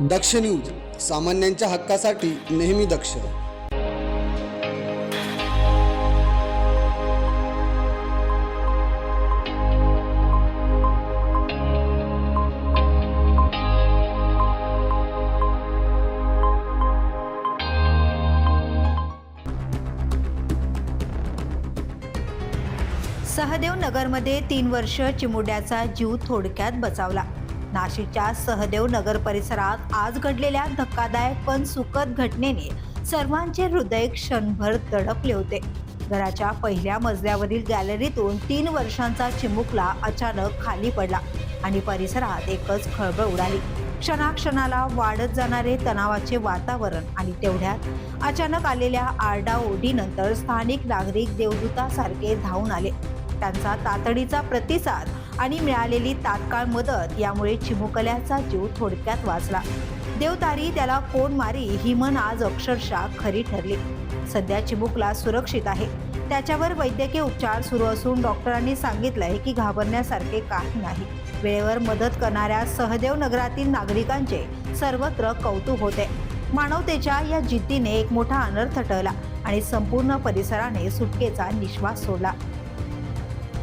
दक्ष news सामान्यांच्या हक्कासाठी नेहमी दक्ष. सहदेव नगरमध्ये तीन वर्ष चिमुड्याचा जीव थोडक्यात बचावला. नाशिकच्या सहदेव नगर परिसरात आज घडलेल्या धक्कादायक पण सुखद घटनेने सर्वांचे हृदय क्षणभर तडपले होते. घराच्या पहिल्या मजल्यावरील गॅलरीतून तीन वर्षांचा चिमुकला अचानक खाली पडला आणि परिसरात एकच खळबळ उडाली. क्षणाक्षणाला वाढत जाणारे तणावाचे वातावरण आणि तेवढ्यात अचानक आलेल्या आरडाओढीनंतर स्थानिक नागरिक देवदूतासारखे धावून आले. त्यांचा तातडीचा प्रतिसाद आणि मिळालेली तात्काळ मदत यामुळे चिमुकल्याचा जीव थोडक्यात वाचला. देवतारी त्याला कोण मारी ही मन आज अक्षरशः खरी ठरली. सध्या चिमुकला सुरक्षित आहे. त्याच्यावर वैद्यकीय उपचार सुरू असून डॉक्टरांनी सांगितलंय की घाबरण्यासारखे काही नाही. वेळेवर मदत करणाऱ्या सहदेव नगरातील नागरिकांचे सर्वत्र कौतुक होते. मानवतेच्या या जिद्दीने एक मोठा अनर्थ टळला आणि संपूर्ण परिसराने सुटकेचा निश्वास सोडला.